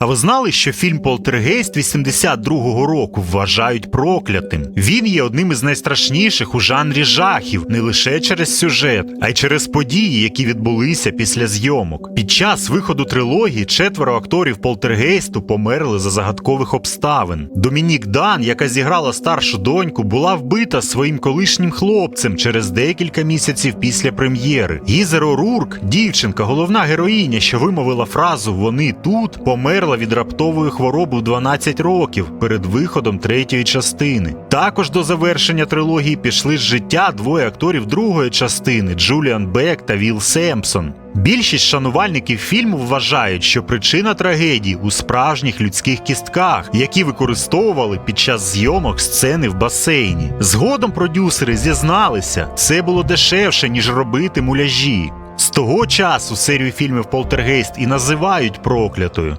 А ви знали, що фільм Полтергейст 82-го року вважають проклятим? Він є одним із найстрашніших у жанрі жахів не лише через сюжет, а й через події, які відбулися після зйомок. Під час виходу трилогії четверо акторів Полтергейсту померли за загадкових обставин. Домінік Дан, яка зіграла старшу доньку, була вбита своїм колишнім хлопцем через декілька місяців після прем'єри. Гізер Орурк, дівчинка, головна героїня, що вимовила фразу Вони тут померла від раптової хвороби в 12 років перед виходом третьої частини. Також до завершення трилогії пішли з життя двоє акторів другої частини Джуліан Бек та Вілл Семпсон. Більшість шанувальників фільму вважають, що причина трагедії у справжніх людських кістках, які використовували під час зйомок сцени в басейні. Згодом продюсери зізналися, це було дешевше ніж робити муляжі. З того часу серію фільмів Полтергейст і називають проклятою.